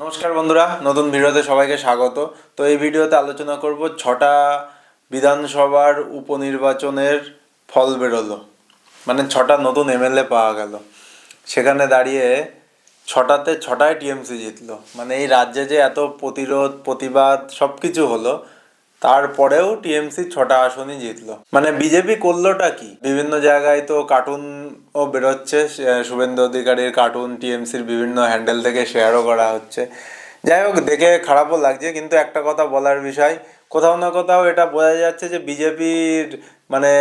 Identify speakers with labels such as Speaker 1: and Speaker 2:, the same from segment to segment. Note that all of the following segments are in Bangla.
Speaker 1: নমস্কার বন্ধুরা, নতুন ভিডিওতে সবাইকে স্বাগত। তো এই ভিডিওতে আলোচনা করব ছটা বিধানসভার উপনির্বাচনের ফল বেরোলো। মানে ছটা নতুন এমএলএ পাওয়া গেল। সেখানে দাঁড়িয়ে ছটাতে ছটায় টিএমসি জিতলো। মানে এই রাজ্যে যে এত প্রতিরোধ, প্রতিবাদ সব কিছু হলো তারপরেও টিএমসি ছটা আসনই জিতলো। মানে বিজেপি করলোটা কি? বিভিন্ন জায়গায় তো কার্টুনও বেরোচ্ছে শুভেন্দু অধিকারীর কার্টুন টিএমসির বিভিন্ন হ্যান্ডেল থেকে শেয়ারও করা হচ্ছে। যাই হোক, দেখে খারাপও লাগছে, কিন্তু একটা কথা বলার বিষয়, কোথাও না কোথাও এটা বোঝা যাচ্ছে যে বিজেপির মানে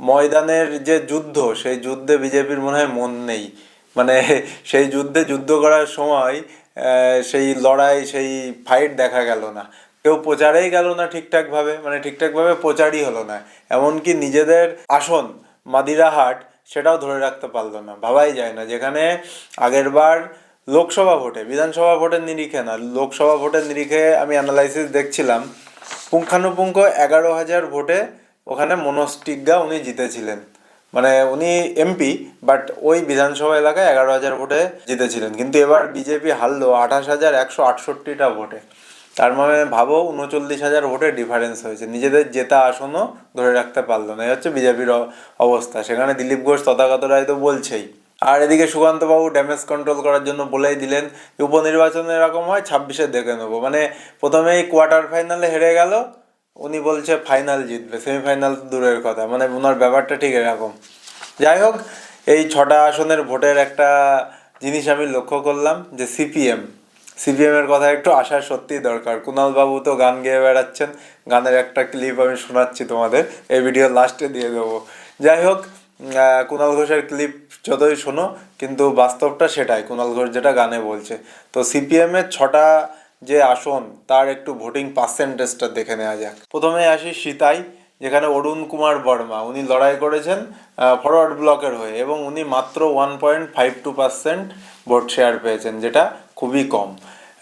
Speaker 1: ময়দানের যে যুদ্ধ, সেই যুদ্ধে বিজেপির মনে হয় মন নেই। মানে সেই যুদ্ধে যুদ্ধ করার সময় সেই লড়াই, সেই ফাইট দেখা গেল না। কেউ প্রচারেই গেল না ঠিকঠাকভাবে মানে ঠিকঠাকভাবে প্রচারই হলো না। এমনকি নিজেদের আসন মাদিরাহাট সেটাও ধরে রাখতে পারল না, ভাবাই যায় না। যেখানে আগেরবার লোকসভা ভোটে, বিধানসভা ভোটের নিরিখে না, লোকসভা ভোটের নিরিখে আমি অ্যানালাইসিস দেখছিলাম, পুঙ্খানুপুঙ্খ এগারো হাজার ভোটে ওখানে মনোজ টিগ্গা উনি জিতেছিলেন। মানে উনি এমপি বাট ওই বিধানসভা এলাকায় এগারো হাজার ভোটে জিতেছিলেন। কিন্তু এবার বিজেপি হারলো আঠাশ হাজার একশো আটষট্টিটা ভোটে। তার মানে ভাবো উনচল্লিশ হাজার ভোটের ডিফারেন্স হয়েছে। নিজেদের জেতা আসনও ধরে রাখতে পারল না। এই হচ্ছে বিজেপির অবস্থা। সেখানে দিলীপ ঘোষ, তথাগত রায় তো বলছেই। আর এদিকে সুকান্তবাবু ড্যামেজ কন্ট্রোল করার জন্য বলেই দিলেন উপনির্বাচনে এরকম হয় ছাব্বিশে দেখে নেব। মানে প্রথমেই কোয়ার্টার ফাইনালে হেরে গেল। উনি বলছে ফাইনাল জিতবে। সেমিফাইনাল তো দূরের কথা। মানে ওনার ব্যাপারটা ঠিক এরকম। যাই হোক, এই ছটা আসনের ভোটের একটা জিনিস আমি লক্ষ্য করলাম যে সিপিএম সিপিএম এর কথা একটু আসার সত্যিই দরকার। কুণাল বাবু তো গান গেয়ে বেড়াচ্ছেন। গানের একটা ক্লিপ আমি শোনাচ্ছি তোমাদের। এই ভিডিও লাস্টে দিয়ে দেবো। যাই হোক কুণাল ঘোষের ক্লিপ যতই শোনো, কিন্তু বাস্তবটা সেটাই। কুণাল ঘোষ যেটা গানে বলছে। তো সিপিএমের ছটা যে আসন, তার একটু ভোটিং পার্সেন্টেজটা দেখে নেওয়া যাক। প্রথমে আসি সীতাই, যেখানে অরুণ কুমার বর্মা। উনি লড়াই করেছেন ফরওয়ার্ড ব্লকের হয়ে, এবং উনি মাত্র one point five two percent vote share পেয়েছেন, যেটা খুবই কম।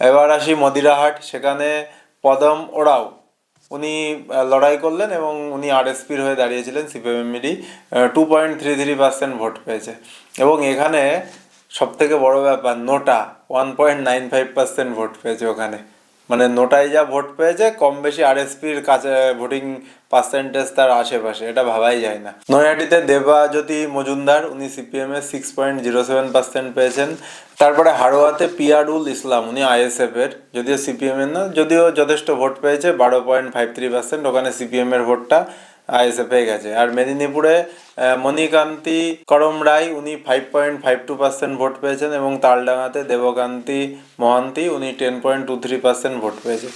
Speaker 1: এবার আসি মদিরাহাট সেখানে পদম ওরাও উনি লড়াই করলেন এবং উনি আরএসপির হয়ে দাঁড়িয়েছিলেন, সিপিএমএমডি two point three three percent vote পেয়েছে। এবং এখানে সবথেকে বড় ব্যাপার, NOTA one point nine five percent vote পেয়েছে ওখানে। মানে নোটাই যা ভোট পেয়েছে, কম বেশি আরএসপির কাছে ভোটিং পার্সেন্টেজ তার আশেপাশে, এটা ভাবাই যায় না। নৈহাটিতে দেবাজ্যোতি মজুমদার, উনি সিপিএম এর six point zero seven percent পেয়েছেন। তারপরে হারোয়াতে পিয়ারুল ইসলাম, উনি আইএসএফ এর, যদিও সিপিএম এর না, যদিও যথেষ্ট ভোট পেয়েছে, বারো পয়েন্ট ফাইভ থ্রি পার্সেন্ট ওখানে সিপিএম এর ভোটটা আইএসএফ এ গেছে। আর মেদিনীপুরে মণিকান্তি করম রায়, উনি five point five two percent vote পেয়েছেন এবং তালডাঙাতে দেবকান্তি মহান্তি, উনি ten point two three percent vote পেয়েছে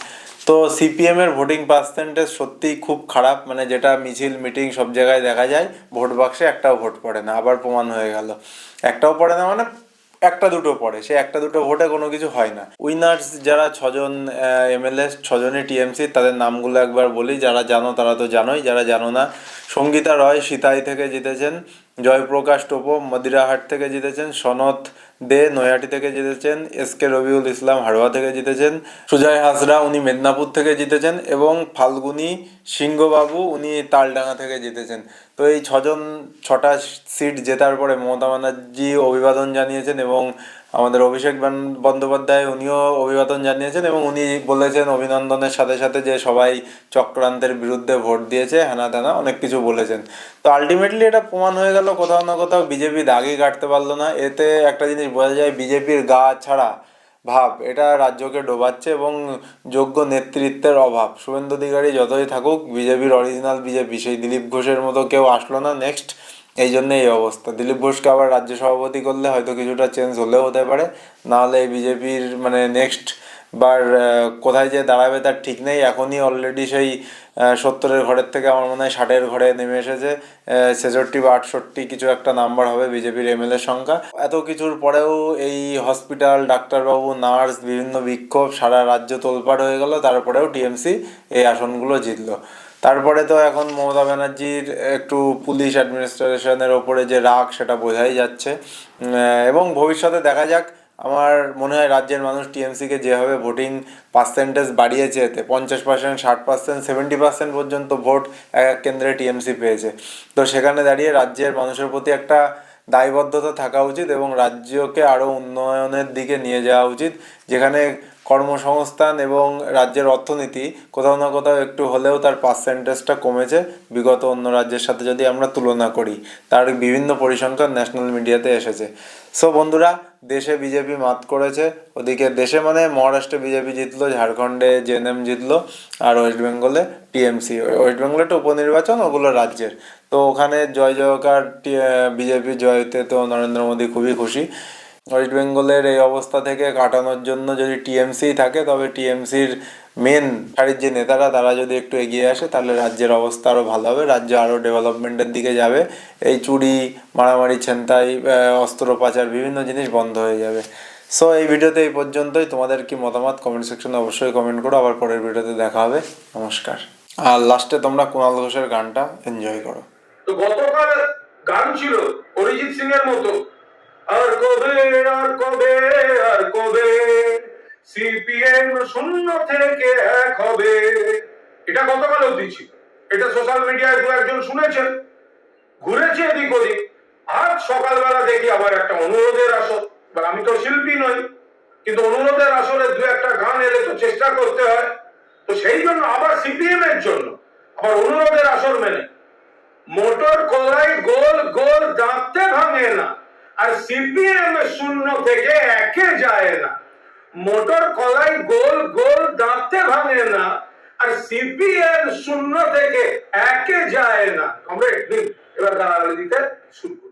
Speaker 1: তো সিপিএম এর ভোটিং পার্সেন্টেজ সত্যিই খুব খারাপ মানে যেটা মিছিল মিটিং সব জায়গায় দেখা যায়, ভোট বাক্সে একটাও ভোট পড়ে না, আবার প্রমাণ হয়ে গেল। একটাও পড়ে না মানে একটা দুটো পড়ে সে একটা দুটো ভোটে কোনো কিছু হয় না। উইনার্স যারা ছজন এমএলএ ছজনই টিএমসি তাদের নামগুলো একবার বলি, যারা জানো তারা তো জানোই, যারা জানো না, সঙ্গীতা রয়, সীতাই থেকে জিতেছেন। জয়প্রকাশ টোপো মদিরাহাট থেকে জিতেছেন সনত দে নয়াটি থেকে জিতেছেন, এস কে রবিউল ইসলাম হাড়োয়া থেকে জিতেছেন, সুজয় হাসরা উনি মেদিনীপুর থেকে জিতেছেন এবং ফাল্গুনি সিংহবাবু উনি তালডাঙ্গা থেকে জিতেছেন। তো এই ছজন, ছটা সিট জেতার পরে মমতা ব্যানার্জি অভিবাদন জানিয়েছেন এবং আমাদের অভিষেক বন্দ্যোপাধ্যায় উনিও অভিবাদন জানিয়েছেন এবং উনি বলেছেন অভিনন্দনের সাথে সাথে যে সবাই চক্রান্তের বিরুদ্ধে ভোট দিয়েছে হ্যানা ত্যানা, অনেক কিছু বলেছেন। তো আলটিমেটলি এটা প্রমাণ হয়ে গেল কোথাও না কোথাও বিজেপি দাগই কাটতে পারল না। এতে একটা জিনিস বোঝা যায়, বিজেপির গা ছাড়া ভাব, এটা রাজ্যকে ডোবাচ্ছে এবং যোগ্য নেতৃত্বের অভাব। শুভেন্দু অধিকারী যতই থাকুক, বিজেপির অরিজিনাল বিজেপি, সেই দিলীপ ঘোষের মতো কেউ আসলো না। নেক্সট এই জন্য এই অবস্থা। দিলীপ ঘোষকে আবার রাজ্য সভাপতি করলে হয়তো কিছুটা চেঞ্জ হলেও হতে পারে। নাহলে বিজেপির মানে নেক্সট বার কোথায় যে দাঁড়াবে তার ঠিক নেই। এখনই অলরেডি সেই সত্তরের ঘরের থেকে আমার মনে হয় ষাটের ঘরে নেমে এসেছে। ছেষট্টি বা আটষট্টি কিছু একটা নাম্বার হবে বিজেপির এমএলএ সংখ্যা। এত কিছুর পরেও এই হসপিটাল ডাক্তারবাবু নার্স বিভিন্ন বিক্ষোভ সারা রাজ্য তোলপাড় হয়ে গেল। তারপরেও টিএমসি এই আসনগুলো জিতলো। তারপরে তো এখন মমতা ব্যানার্জির একটু পুলিশ অ্যাডমিনিস্ট্রেশনের ওপরে যে রাগ, সেটা বোঝাই যাচ্ছে। এবং ভবিষ্যতে দেখা যাক, আমার মনে হয় রাজ্যের মানুষ টিএমসিকে যেভাবে ভোটিং পার্সেন্টেজ বাড়িয়েছে এতে পঞ্চাশ পার্সেন্ট ষাট পার্সেন্ট সেভেন্টি পার্সেন্ট পর্যন্ত ভোট এক এক কেন্দ্রে টিএমসি পেয়েছে। তো সেখানে দাঁড়িয়ে রাজ্যের মানুষের প্রতি একটা দায়বদ্ধতা থাকা উচিত এবং রাজ্যকে আরও উন্নয়নের দিকে নিয়ে যাওয়া উচিত, যেখানে কর্মসংস্থান এবং রাজ্যের অর্থনীতি কোথাও না কোথাও একটু হলেও তার পার্সেন্টেজটা কমেছে। বিগত অন্য রাজ্যের সাথে যদি আমরা তুলনা করি, তার বিভিন্ন পরিসংখ্যান ন্যাশনাল মিডিয়াতে এসেছে। সো বন্ধুরা, দেশে বিজেপি মাত করেছে, ওদিকে দেশে মানে মহারাষ্ট্রে বিজেপি জিতলো, ঝাড়খণ্ডে জেএনএম জিতলো, আর ওয়েস্ট বেঙ্গলে টিএমসি ওয়েস্ট বেঙ্গলে তো উপনির্বাচন, ওগুলো রাজ্যের। তো ওখানে জয় জয়কার বিজেপি জয়তে তো নরেন্দ্র মোদী খুবই খুশি। ওয়েস্ট বেঙ্গলের এই অবস্থা থেকে কাটানোর জন্য যদি টিএমসি থাকে, তবে টিএমসির মেন সারির যে নেতারা, তারা যদি একটু এগিয়ে আসে, তাহলে রাজ্যের অবস্থা আরও ভালো হবে। রাজ্য আরও ডেভেলপমেন্টের দিকে যাবে। এই চুরি, মারামারি, ছেনতাই অস্ত্র পাচার বিভিন্ন জিনিস বন্ধ হয়ে যাবে। সো এই ভিডিওতে এই পর্যন্তই। তোমাদের কি মতামত? কমেন্ট সেকশনে অবশ্যই কমেন্ট করো। আবার পরের ভিডিওতে দেখা হবে। নমস্কার। আর লাস্টে তোমরা কুণাল ঘোষের গানটা এনজয় করো।
Speaker 2: তো গতকাল গান ছিল অরিজিৎ সিং এর মতো। আর কবে আর কবে আর কবে? সিপিএম শূন্য থেকে এক হবে। এটা গতকাল অবধি ছিল। এটা সোশ্যাল মিডিয়ায় দু একজন শুনেছেন। ঘুরেছে এদিক ওদিক। আজ সকালবেলা দেখি আবার একটা অনুরোধের আসর। এবার আমি তো শিল্পী নই, কিন্তু অনুরোধের আসরে দু একটা গান এলে তো চেষ্টা করতে হয়। তো সেই জন্য আবার সিপিএম এর জন্য আবার অনুরোধের আসর মেনে। মোটর কলাই গোল গোল দাঁতে ভাঙে না। আর সিপিএম শূন্য থেকে একে যায় না মোটর কলাই গোল গোল দাঁতে ভাঙে না, আর সিপিএম শূন্য থেকে একে যায় না কমরেড এবার দাঁড়ালে দিতে শুরু।